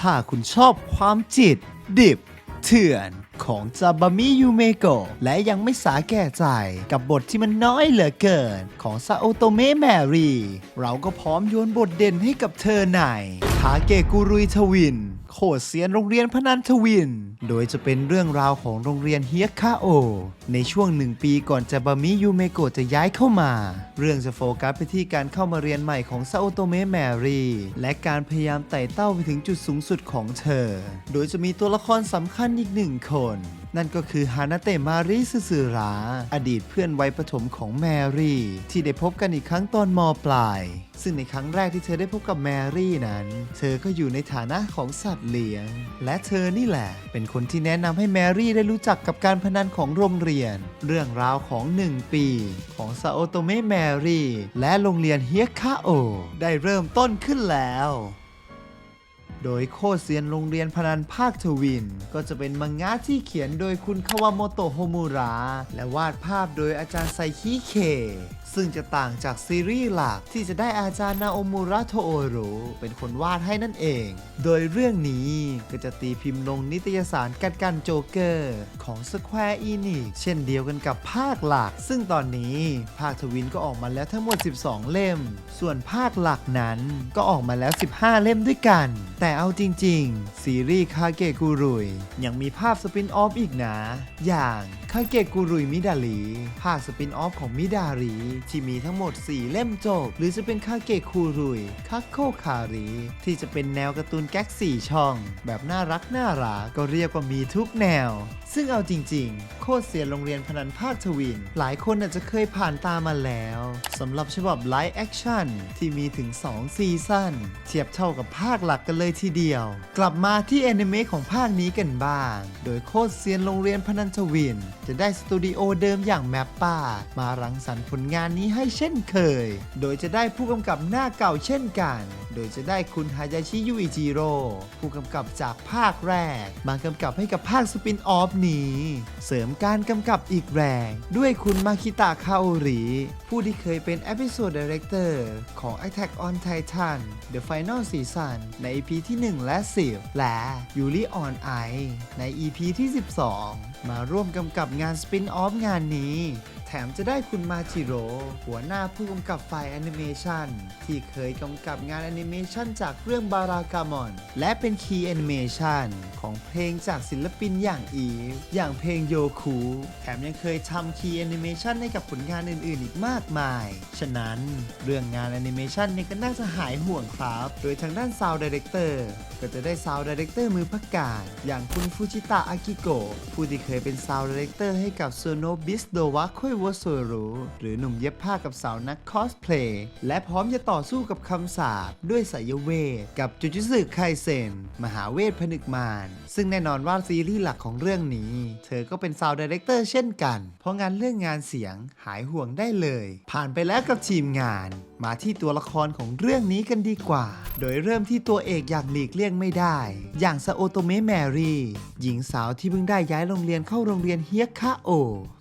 ถ้าคุณชอบความจิต ดิบ เถื่อนของจาบามิยูเมโกะและยังไม่สาแก่ใจกับบทที่มันน้อยเหลือเกิน ของซาโอโตเมะแมรี่ เราก็พร้อมโยนบทเด่นให้กับเธอในทาเกกุรุยทวิน โคตรเซียนโรงเรียนพนันทวิน โดยจะเป็นเรื่องราวของโรงเรียนเฮียคาโอ ในช่วงหนึ่งปีก่อนจะบามิยูเมโกะจะย้ายเข้ามา เรื่องจะโฟกัสไปที่การเข้ามาเรียนใหม่ของซาโอโตเมะแมรี่ และการพยายามไต่เต้าไปถึงจุดสูงสุดของเธอ โดยจะมีตัวละครสำคัญอีกหนึ่งคน นั่นก็คือฮานาเตะมาริสึสึรา อดีตเพื่อนวัยประถมของแมรี่ ที่ได้พบกันอีกครั้งตอนมปลาย ซึ่งในครั้งแรกที่เธอได้พบกับแมรี่นั้น เธอก็อยู่ในฐานะของสัตว์เลี้ยง และเธอนี่แหละ เป็นคนที่แนะนำให้แมรี่ได้รู้จักกับการพนันของโรงเรียน เรื่องราวของ 1 ปี ของซาโอโตเมแมรี่และโรงเรียนเฮียคาโอได้เริ่มต้นขึ้นแล้ว โดยโคเซียนโรงเรียนพนันภาคทวิน ก็จะเป็นมังงะที่เขียนโดยคุณคาวาโมโตะโฮมูระ และวาดภาพโดยอาจารย์ไซคิเค ซึ่งจะต่างจากซีรีส์หลักที่จะได้อาจารย์นาโอมูระโทโอโรุเป็นคนวาดให้นั่นเอง โดยเรื่องนี้ก็จะตีพิมพ์ลงนิตยสารกันกันโจเกอร์ของ Square Enix เช่นเดียวกันกับภาคหลัก ซึ่งตอนนี้ภาคทวินก็ออกมาแล้วทั้งหมด 12 เล่ม ส่วนภาคหลักนั้นก็ออกมาแล้ว 15 เล่มด้วยกัน แต่เอาจริงๆ ซีรีส์คาเกะกุรุย ยังมีภาพสปินออฟอีกนะ อย่างคาเกะกุรุยมิดาลีภาคสปินออฟของมิดารีที่มีทั้งหมด 4 เล่มจบ หรือจะเป็นคาเกะคุรุยคักโคคารีที่จะเป็นแนวการ์ตูนแก๊ก4ช่อง แบบน่ารักน่ารักก็เรียกว่ามีทุกแนว ซึ่งเอาจริง ๆ คตรเสียนโรงเรียนพนันภาคทวิน หลายคนอาจจะเคยผ่านตามาแล้วสำหรับฉบับไลฟ์แอคชั่นที่มีถึง 2 ซีซั่นเทียบเท่ากับภาคหลักกันเลยทีเดียว กลับมาที่แอนิเมะของภาคนี้กันบ้าง โดยโคตรเซียนโรงเรียนพนันทวิน จะได้สตูดิโอเดิมอย่างแมปป้า มารังสรรค์ผลงานนี้ให้เช่นเคย โดยจะได้ผู้กำกับหน้าเก่าเช่นกัน โดยจะได้คุณฮายาชิยุอิจิโร่ผู้กำกับจากภาคแรก มากำกับให้กับภาคสปินออฟนี้ เสริมการกำกับอีกแรง ด้วยคุณมาคิตะคาโอริ ผู้ที่เคยเป็น Episode Director ของ Attack on Titan The Final Season ใน EP ที่ 1 และ 10 และ Yuri on Ice ใน EP ที่ 12 มาร่วมกำกับงานสปินออฟงานนี้ แถมจะได้คุณมาจิโร่หัวหน้าผู้กำกับฝ่ายแอนิเมชันที่เคยกำกับงานแอนิเมชันจากเรื่องบารากามอน และเป็นคีย์แอนิเมชันของเพลงจากศิลปินอย่างอีฟอย่างเพลงโยคูแถมยังเคยทำคีย์แอนิเมชันให้กับผลงานอื่นๆ อีกมากมาย ฉะนั้นเรื่องงานแอนิเมชันเนี่ยก็น่าจะหายห่วงครับ โดยทางด้านซาวด์ดีเรคเตอร์ก็จะได้ซาวด์ดีเรคเตอร์มือพักการอย่างคุณฟูจิตะอากิโกะผู้ที่เคยเป็นซาวด์ดีเรคเตอร์ให้กับโซโนบิสโดวะคุยวโซรุหรือหนุ่มเย็บผ้ากับสาวนักคอสเพลย์และพร้อมจะต่อสู้กับคำสาปด้วยสายเวท กับจุจิสึไคเซน มหาเวทผนึกมารซึ่งแน่นอนว่าซีรีส์หลักของเรื่องนี้ เธอก็เป็นซาวด์ดีเรคเตอร์เช่นกัน เพราะงานเรื่องงานเสียงหายห่วงได้เลย ผ่านไปแล้วกับทีมงานมาที่ตัวละครของเรื่องนี้กันดีกว่า โดยเริ่มที่ตัวเอกอย่างหลีกเลี่ยงไม่ได้ อย่างซาโอโตเมะแมรี่ หญิงสาวที่เพิ่งได้ย้ายโรงเรียนเข้าโรงเรียนเฮียคาโอ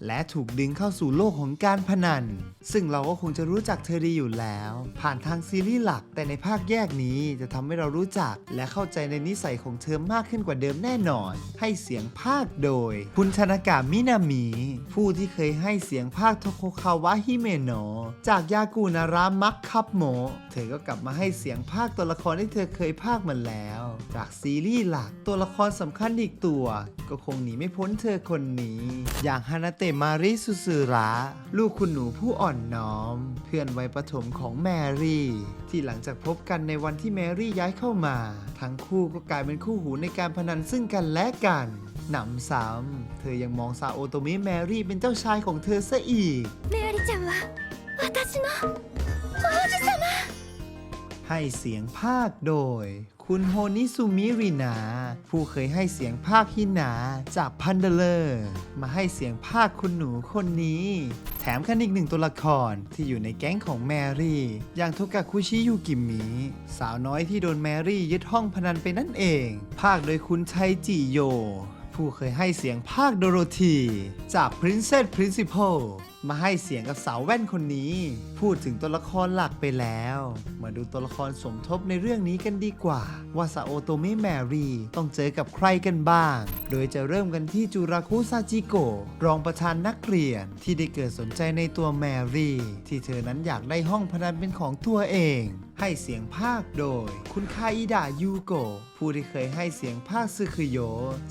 และถูกดึงเข้าสู่โลกของการพนัน ซึ่งเราก็คงจะรู้จักเธอดีอยู่แล้ว ผ่านทางซีรีส์หลัก แต่ในภาคแยกนี้จะทำให้เรารู้จัก และเข้าใจในนิสัยของเธอมากขึ้นกว่าเดิมแน่นอน ให้เสียงภาคโดย คุณธนากามินามิ ผู้ที่เคยให้เสียงภาคโทโคคาวะฮิเมโนะจากยากูนารามัมักคับโม เธอก็กลับมาให้เสียงภาคตัวละครที่เธอเคยภาคมาแล้ว จากซีรีส์หลักตัวละครสำคัญอีกตัว ก็คงหนีไม่พ้นเธอคนนี้ อย่างฮานาเตะมาริสุสึระลูกคุณหนูผู้อ่อนน้อม เพื่อนวัยประถมของแมรี่ ที่หลังจากพบกันในวันที่แมรี่ย้ายเข้ามา ทั้งคู่ก็กลายเป็นคู่หูในการพนันซึ่งกันและกันหนำซ้ำเธอยังมองซาโอโตมิแมรี่เป็นเจ้าชายของเธอซะอีกแมรี่จังวะ私の ให้เสียงภาคโดย คุณโฮนิซุมิรินา ผู้เคยให้เสียงภาคฮินาจากพันเดเลอร์มาให้เสียงภาคคุณหนูคนนี้ แถมกันอีกหนึ่งตัวละครที่อยู่ในแก๊งของแมรี่ อย่างโทกาคุชิยูกิมิสาวน้อยที่โดนแมรี่ยึดห้องพนันไปนั่นเอง ภาคโดยคุณชัยจิโย ผู้เคยให้เสียงภาคโดโรธีจาก Princess Principal มาให้เสียงกับสาวแว่นคนนี้ พูดถึงตัวละครหลักไปแล้ว มาดูตัวละครสมทบในเรื่องนี้กันดีกว่า ว่าซาโอโตเมะแมรี่ต้องเจอกับใครกันบ้าง โดยจะเริ่มกันที่จูราคุซาจิโกะรองประธานนักเรียนที่ได้เกิดสนใจในตัวแมรี่ ที่เธอนั้นอยากได้ห้องพนันเป็นของตัวเอง ให้เสียงภาคโดย คุณคาอิดะยูโกะผู้ที่เคยให้เสียงภาคซึคุโย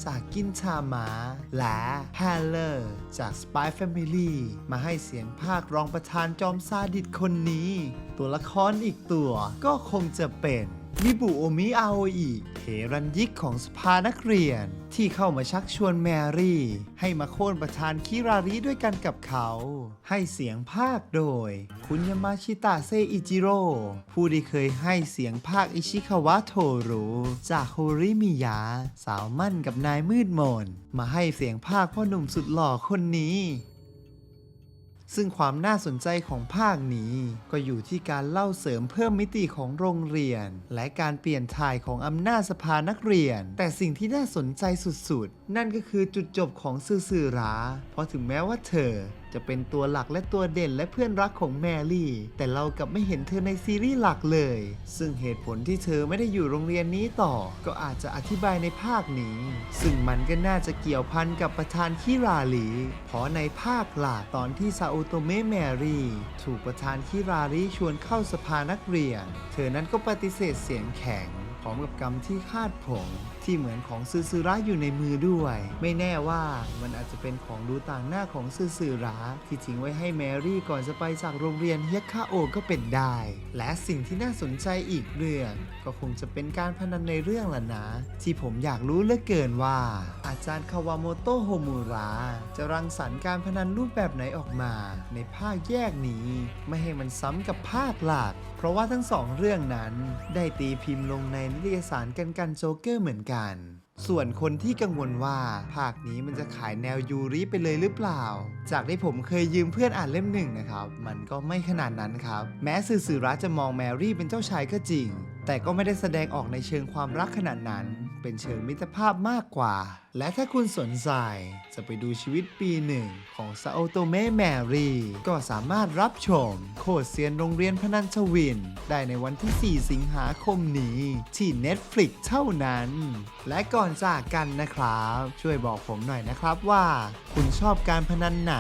จากกินชามาและแฮเลอร์ จาก Spy Family มาให้เสียงภาครองประธานจอมซาดิสคนนี้ ตัวละครอีกตัวก็คงจะเป็น มิบุโอมิอาโออิเหรันยิกของสภานักเรียน ที่เข้ามาชักชวนแมรี่ ให้มาโค่นประธานคิราริด้วยกันกับเขา ให้เสียงภาคโดย คุณยามาชิตะเซอิจิโร่ผู้ที่เคยให้เสียงภาคอิชิคาวะโทรุจากโฮริมิยะสาวมั่นกับนายมืดมนมาให้เสียงภาคพ่อหนุ่มสุดหล่อคนนี้ ซึ่งความน่าสนใจของภาคนี้ ก็อยู่ที่การเล่าเสริมเพิ่มมิติของโรงเรียน และการเปลี่ยนถ่ายของอำนาจสภานักเรียน แต่สิ่งที่น่าสนใจสุดๆนั่นก็คือจุดจบของซื่อสื่อรา เพราะถึงแม้ว่าเธอ จะเป็นตัวหลักและตัวเด่นและเพื่อนรักของแมรี่ แต่เรากลับไม่เห็นเธอในซีรีส์หลักเลย ซึ่งเหตุผลที่เธอไม่ได้อยู่โรงเรียนนี้ต่อ ก็อาจจะอธิบายในภาคนี้ ซึ่งมันก็น่าจะเกี่ยวพันกับประธานคิราลี เพราะในภาคหลักตอนที่ซาโอโตเมแมรี่ ถูกประธานคิราลีชวนเข้าสภานักเรียน เธอนั้นก็ปฏิเสธเสียงแข็งพร้อมกับกรรมที่คาดผง ที่เหมือนของซือซือระอยู่ในมือด้วย ไม่แน่ว่ามันอาจจะเป็นของดูต่างหน้าของซือซือระที่ทิ้งไว้ให้แมรี่ก่อนจะไปจากโรงเรียนเฮียคาโอก็เป็นได้ และสิ่งที่น่าสนใจอีกเรื่อง ก็คงจะเป็นการพนันในเรื่องละนะ ที่ผมอยากรู้เหลือเกินว่า อาจารย์คาวาโมโตะโฮมูระจะรังสรรค์การพนันรูปแบบไหนออกมา ในภาคแยกนี้ ไม่ให้มันซ้ำกับภาคหลัก เพราะว่าทั้งสองเรื่องนั้น ได้ตีพิมพ์ลงในนิตยสารกันกันโจ๊กเกอร์เหมือนกันส่วนคนที่กังวลว่าภาคนี้มันจะขายแนวยูริไปเลยหรือเปล่า จากที่ผมเคยยืมเพื่อนอ่านเล่มหนึ่งนะครับ มันก็ไม่ขนาดนั้นครับ แม้สื่อสื่อรัจะมองแมรี่เป็นเจ้าชายก็จริง แต่ก็ไม่ได้แสดงออกในเชิงความรักขนาดนั้น เป็นเชิงมิตรภาพมากกว่า และถ้าคุณสนใจจะไปดูชีวิตปีหนึ่งของซาโอโตเมะแมรี่ ก็สามารถรับชม โคดเซียนโรงเรียนพนันชวิน ได้ในวันที่ 4 สิงหาคมนี้ ที่ Netflix เท่านั้น และก่อนจากกันนะครับ ช่วยบอกผมหน่อยนะครับว่า คุณชอบการพนันไหน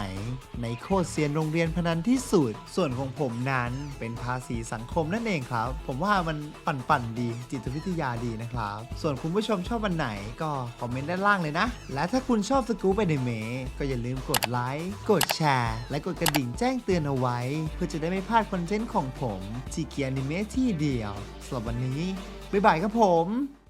ในโคดเซียนโรงเรียนพนันที่สุด ส่วนของผมนั้นเป็นภาษีสังคมนั่นเองครับ ผมว่ามันปั่นๆดีจิตวิทยาดีนะครับ ส่วนคุณผู้ชมชอบวันไหนก็คอมเมนต์ด้านล่างเลยนะ และถ้าคุณชอบสกู๊ปไปในเมก็อย่าลืมกดไลค์กดแชร์และกดกระดิ่งแจ้งเตือนเอาไว้ เพื่อจะได้ไม่พลาดคอนเทนต์ของผมที่เกียนิเมะที่เดียวสำหรับวันนี้บ๊ายบายครับผม